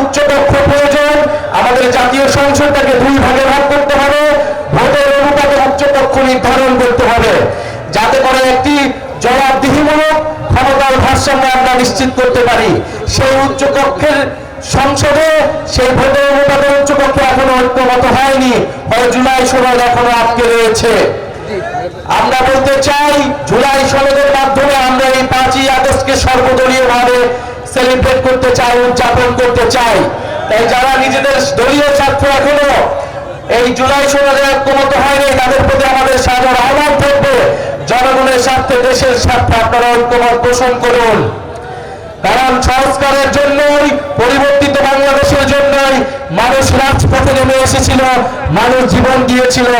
উচ্চকক্ষ প্রয়োজন। আমাদের জাতীয় সংসদটাকে দুই ভাগে ভাগ করতে হবে। ভোটের অনুপাতে উচ্চকক্ষ নির্ধারণ করতে হবে। যাতে করে একটি জবাবদিহিমূলক ক্ষমতার ভারসাম্য আমরা নিশ্চিত করতে পারি। সেই উচ্চকক্ষের সংসদে সেই ভোটের অনুপাতে উচ্চকক্ষে এখনও ঐক্যমত হয়নি। ফলে জুলাই সনদ এখনও আটকে রয়েছে। আমরা বলতে চাই, জুলাই সনদের মাধ্যমে আমরা এই পাঁচই আগস্টকে সর্বদলীয় সেলিব্রেট করতে চাই, উদযাপন করতে চাই। তাই যারা নিজেদের দলীয় স্বার্থ এখনও এই জুলাই সনদে ঐক্যমত হয়নি, তাদের প্রতি আমাদের সাদর আহ্বান থাকবে। জনগণের স্বার্থে, দেশের স্বার্থে আপনারা ঐক্যমত পোষণ করুন। কারণ সংস্কারের জন্যই, পরিবর্তিত বাংলাদেশের জন্যই মানুষ রাজপথে নেমে এসেছিল, মানুষ জীবন দিয়েছিল।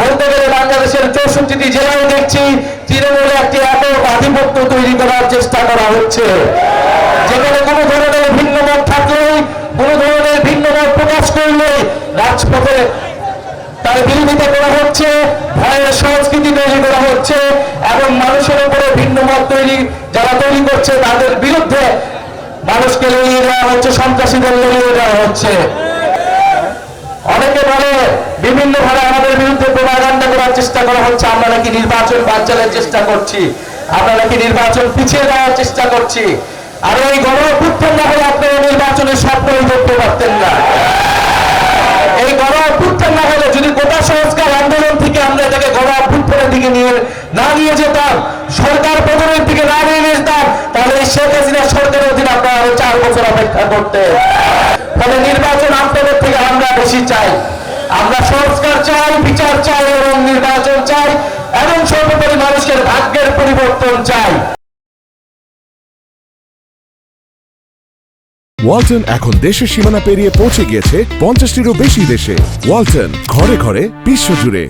বলতে গেলে বাংলাদেশের চৌষট্টিটি জেলায় দেখছি, তৃণমূলে একটি একক আধিপত্য তৈরি করার চেষ্টা করা হচ্ছে। রাজপথে তার বিরোধিতা করা হচ্ছে, ভয়ের সংস্কৃতি তৈরি করা হচ্ছে এবং মানুষের উপরে ভিন্ন মত তৈরি যারা তৈরি করছে তাদের বিরুদ্ধে মানুষকে লড়িয়ে দেওয়া হচ্ছে, সন্ত্রাসীদের লড়িয়ে দেওয়া হচ্ছে। অনেকে বলে বিভিন্ন ভাবে আমাদের বিরুদ্ধে প্রভাকাণ্ডা করার চেষ্টা করা হচ্ছে, আমরা নাকি নির্বাচন বাঞ্চালের চেষ্টা করছি, আমরা নাকি নির্বাচন পিছিয়ে দেওয়ার চেষ্টা করছি। আর এই গণ অভ্যুত্থান না হলে আপনারা নির্বাচনের স্বপ্নই করতে পারতেন না। চার বছর অপেক্ষা করতে। ফলে নির্বাচন আপনাদের থেকে আমরা বেশি চাই। আমরা সংস্কার চাই, বিচার চাই এবং নির্বাচন চাই এবং সর্বোপরি মানুষের ভাগ্যের পরিবর্তন চাই। ওয়ালটন এখন দেশের সীমানা পেরিয়ে পৌঁছে গিয়েছে পঞ্চাশটিরও বেশি দেশে। ওয়ালটন ঘরে ঘরে বিশ্বজুড়ে